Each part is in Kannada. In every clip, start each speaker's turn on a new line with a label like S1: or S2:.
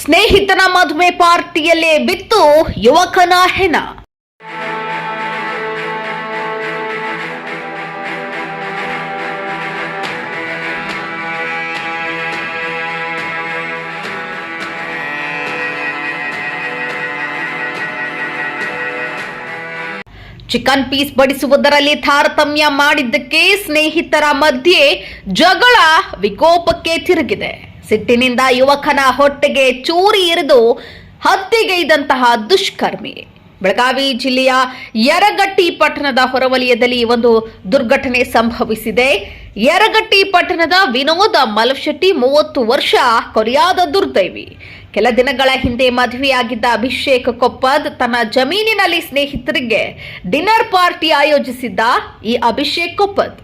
S1: ಸ್ನೇಹಿತನ ಮದುವೆ ಪಾರ್ಟಿಯಲ್ಲೇ ಬಿತ್ತು ಯುವಕನ ಹೆಣ. ಚಿಕನ್ ಪೀಸ್ ಬಡಿಸುವುದರಲ್ಲಿ ತಾರತಮ್ಯ ಮಾಡಿದ್ದಕ್ಕೆ ಸ್ನೇಹಿತರ ಮಧ್ಯೆ ಜಗಳ ವಿಕೋಪಕ್ಕೆ ತಿರುಗಿದೆ. ಸಿಟ್ಟಿನಿಂದ ಯುವಕನ ಹೊಟ್ಟೆಗೆ ಚೂರಿ ಇರಿದು ಹತ್ಯೆಗೈದಂತಹ ದುಷ್ಕರ್ಮಿ. ಬೆಳಗಾವಿ ಜಿಲ್ಲೆಯ ಯರಗಟ್ಟಿ ಪಟ್ಟಣದ ಹೊರವಲಯದಲ್ಲಿ ಒಂದು ದುರ್ಘಟನೆ ಸಂಭವಿಸಿದೆ. ಯರಗಟ್ಟಿ ಪಟ್ಟಣದ ವಿನೋದ ಮಲಶೆಟ್ಟಿ ಮೂವತ್ತು ವರ್ಷ ಕೊರಿಯಾದ ದುರ್ದೈವಿ. ಕೆಲ ದಿನಗಳ ಹಿಂದೆ ಮದುವೆಯಾಗಿದ್ದ ಅಭಿಷೇಕ್ ಕೊಪ್ಪದ್ ತನ್ನ ಜಮೀನಿನಲ್ಲಿ ಸ್ನೇಹಿತರಿಗೆ ಡಿನ್ನರ್ ಪಾರ್ಟಿ ಆಯೋಜಿಸಿದ್ದ ಈ ಅಭಿಷೇಕ್ ಕೊಪ್ಪದ್.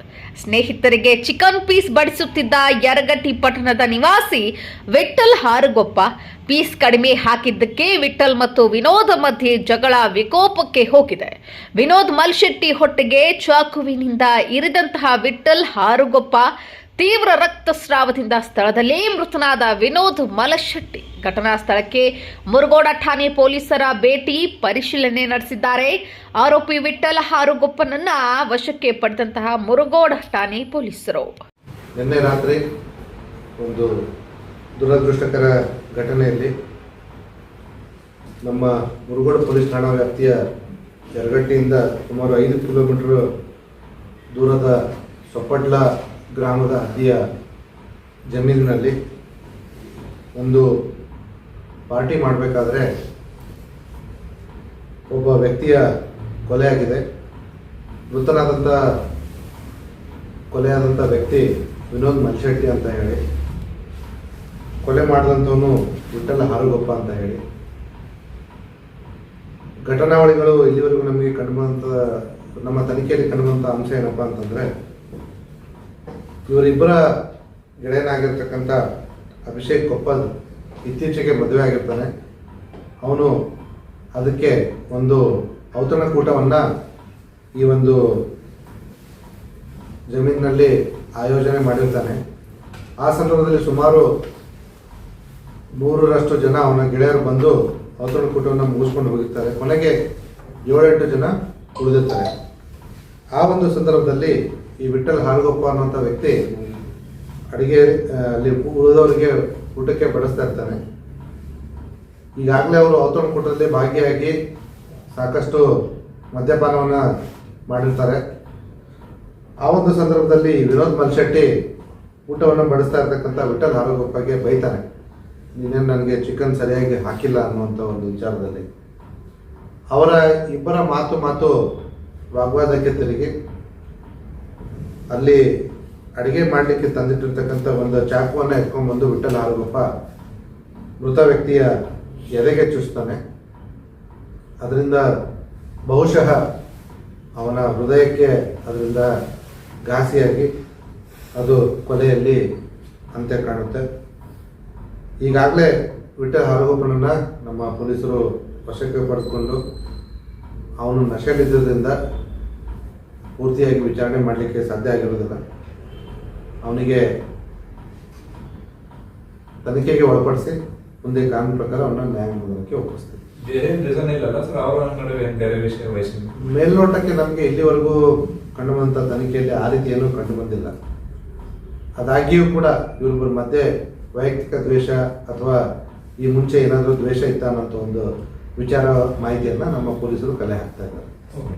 S1: ಸ್ನೇಹಿತರಿಗೆ ಚಿಕನ್ ಪೀಸ್ ಬಡಿಸುತ್ತಿದ್ದ ಯರಗಟ್ಟಿ ಪಟ್ಟಣದ ನಿವಾಸಿ ವಿಠಲ್ ಹಾರುಗೊಪ್ಪ. ಪೀಸ್ ಕಡಿಮೆ ಹಾಕಿದ್ದಕ್ಕೆ ವಿಠಲ್ ಮತ್ತು ವಿನೋದ್ ಮಧ್ಯೆ ಜಗಳ ವಿಕೋಪಕ್ಕೆ ಹೋಗಿದೆ. ವಿನೋದ್ ಮಲ್ಶೆಟ್ಟಿ ಹೊಟ್ಟೆಗೆ ಚಾಕುವಿನಿಂದ ಇರಿದಂತಹ ವಿಠಲ್ ಹಾರುಗೊಪ್ಪ ತೀವ್ರ ರಕ್ತಸ್ರಾವದಿಂದ ಸ್ಥಳದಲ್ಲೇ ಮೃತನಾದ ವಿನೋದ್ ಮಲಶೆಟ್ಟಿ. ಘಟನಾ ಸ್ಥಳಕ್ಕೆ ಮುರುಗೋಡ ಠಾಣೆ ಪೊಲೀಸರ ಭೇಟಿ ಪರಿಶೀಲನೆ ನಡೆಸಿದ್ದಾರೆ. ಆರೋಪಿ ವಿಠಲ್ ಹಾರುಗೊಪ್ಪನನ್ನ ವಶಕ್ಕೆ ಪಡೆದಂತಹ ಮುರುಗೋಡ ಠಾಣೆ ಪೊಲೀಸರು.
S2: ನಿನ್ನೆ ರಾತ್ರಿ ಒಂದು ದುರದೃಷ್ಟಕರ ಘಟನೆಯಲ್ಲಿ ನಮ್ಮ ಮುರುಗೋಡ ಪೊಲೀಸ್ ಠಾಣಾ ವ್ಯಾಪ್ತಿಯ ಯರಗಟ್ಟಿಯಿಂದ ಸುಮಾರು ಐದು ಕಿಲೋಮೀಟರ್ ದೂರದ ಸೊಪ್ಪಟ್ಲ ಗ್ರಾಮದ ಅಜ್ಜಿಯ ಜಮೀನಿನಲ್ಲಿ ಒಂದು ಪಾರ್ಟಿ ಮಾಡಬೇಕಾದ್ರೆ ಒಬ್ಬ ವ್ಯಕ್ತಿಯ ಕೊಲೆಯಾಗಿದೆ ಮೃತನಾದಂಥ ಕೊಲೆಯಾದಂಥ ವ್ಯಕ್ತಿ ವಿನೋದ್ ಮಲ್ಶೆಟ್ಟಿ ಅಂತ ಹೇಳಿ, ಕೊಲೆ ಮಾಡಿದಂಥವನು ವಿಠಲ ಹಾರುಗೊಪ್ಪ ಅಂತ ಹೇಳಿ. ಘಟನಾವಳಿಗಳು ಇಲ್ಲಿವರೆಗೂ ನಮಗೆ ಕಂಡುಬಂದ ನಮ್ಮ ತನಿಖೆಯಲ್ಲಿ ಕಂಡುಬಂಥ ಅಂಶ ಏನಪ್ಪ ಅಂತಂದರೆ ಇವರಿಬ್ಬರ ಗೆಳೆಯನಾಗಿರ್ತಕ್ಕಂಥ ಅಭಿಷೇಕ್ ಕೊಪ್ಪಲ್ ಇತ್ತೀಚೆಗೆ ಮದುವೆ ಆಗಿರ್ತಾನೆ. ಅವನು ಅದಕ್ಕೆ ಒಂದು ಔತಣಕೂಟವನ್ನು ಈ ಒಂದು ಜಮೀನಿನಲ್ಲಿ ಆಯೋಜನೆ ಮಾಡಿರ್ತಾನೆ. ಆ ಸಂದರ್ಭದಲ್ಲಿ ಸುಮಾರು ನೂರರಷ್ಟು ಜನ ಅವನ ಗೆಳೆಯರು ಬಂದು ಔತಣಕೂಟವನ್ನು ಮುಗಿಸ್ಕೊಂಡು ಹೋಗಿರ್ತಾರೆ. ಕೊನೆಗೆ ಏಳೆಂಟು ಜನ ಉಳಿದಿರ್ತಾರೆ. ಆ ಒಂದು ಸಂದರ್ಭದಲ್ಲಿ ಈ ವಿಠಲ್ ಹಾಲ್ಗೊಪ್ಪ ಅನ್ನೋಂಥ ವ್ಯಕ್ತಿ ಅಡುಗೆ ಅಲ್ಲಿ ಉಳಿದವರಿಗೆ ಊಟಕ್ಕೆ ಬಡಿಸ್ತಾ ಇರ್ತಾನೆ. ಈಗಾಗಲೇ ಅವರು ಔತಣಕೂಟದಲ್ಲಿ ಭಾಗಿಯಾಗಿ ಸಾಕಷ್ಟು ಮದ್ಯಪಾನವನ್ನು ಮಾಡಿರ್ತಾರೆ. ಆ ಒಂದು ಸಂದರ್ಭದಲ್ಲಿ ವಿನೋದ್ ಮಲ್ಶೆಟ್ಟಿ ಊಟವನ್ನು ಬಡಿಸ್ತಾ ಇರ್ತಕ್ಕಂಥ ವಿಠಲ್ ಹಾಲಗೊಪ್ಪಗೆ ಬೈತಾನೆ. ನೀನೇನು ನನಗೆ ಚಿಕನ್ ಸರಿಯಾಗಿ ಹಾಕಿಲ್ಲ ಅನ್ನುವಂಥ ಒಂದು ವಿಚಾರದಲ್ಲಿ. ಅವರ ಇಬ್ಬರ ಮಾತು ಮಾತು ವಾಗ್ವಾದಕ್ಕೆ ತಿರುಗಿ. ಅಲ್ಲಿ ಅಡಿಗೆ ಮಾಡಲಿಕ್ಕೆ ತಂದಿಟ್ಟಿರ್ತಕ್ಕಂಥ ಒಂದು ಚಾಕುವನ್ನು ಎತ್ಕೊಂಡ್ಬಂದು ವಿಠಲ್ ಹಾಲಗೊಪ್ಪ ಮೃತ ವ್ಯಕ್ತಿಯ ಎದೆಗೆ ಚುಚ್ತಾನೆ. ಅದರಿಂದ ಬಹುಶಃ ಅವನ ಹೃದಯಕ್ಕೆ ಅದರಿಂದ ಘಾಸಿಯಾಗಿ ಅದು ಕೊಲೆಯಲ್ಲಿ ಅಂತ್ಯ ಕಾಣುತ್ತೆ. ಈಗಾಗಲೇ ವಿಠಲ್ ಹಾರಗೋಪನನ್ನ ನಮ್ಮ ಪೊಲೀಸರು ವಶಕ್ಕೆ ಪಡೆದುಕೊಂಡು ಅವನು ನಶೆಯಲ್ಲಿದ್ದರಿಂದ ಪೂರ್ತಿಯಾಗಿ ವಿಚಾರಣೆ ಮಾಡಲಿಕ್ಕೆ ಸಾಧ್ಯ ಆಗಿರೋದಿಲ್ಲ ಅವನಿಗೆ ತನಿಖೆಗೆ ಒಳಪಡಿಸಿ ಮುಂದೆ ಕಾನೂನು ಪ್ರಕಾರ ಅವನ ನ್ಯಾಯಾಂಗಕ್ಕೆ ಒಪ್ಪಿಸ್ತೀವಿ ಮೇಲ್ನೋಟಕ್ಕೆ ನಮಗೆ ಇಲ್ಲಿವರೆಗೂ ಕಂಡುಬಂಥ ತನಿಖೆಯಲ್ಲಿ ಆ ರೀತಿ ಏನೂ ಕಂಡು ಬಂದಿಲ್ಲ ಅದಾಗಿಯೂ ಕೂಡ ಇವರಿಬ್ಬರ ಮಧ್ಯೆ ವೈಯಕ್ತಿಕ ದ್ವೇಷ ಅಥವಾ ಈ ಮುಂಚೆ ಏನಾದರೂ ದ್ವೇಷ ಇತ್ತ ಅನ್ನೋಂಥ ಒಂದು ವಿಚಾರ ಮಾಹಿತಿಯನ್ನು ನಮ್ಮ ಪೊಲೀಸರು ಕಲೆ ಹಾಕ್ತಾ ಇದ್ದಾರೆ.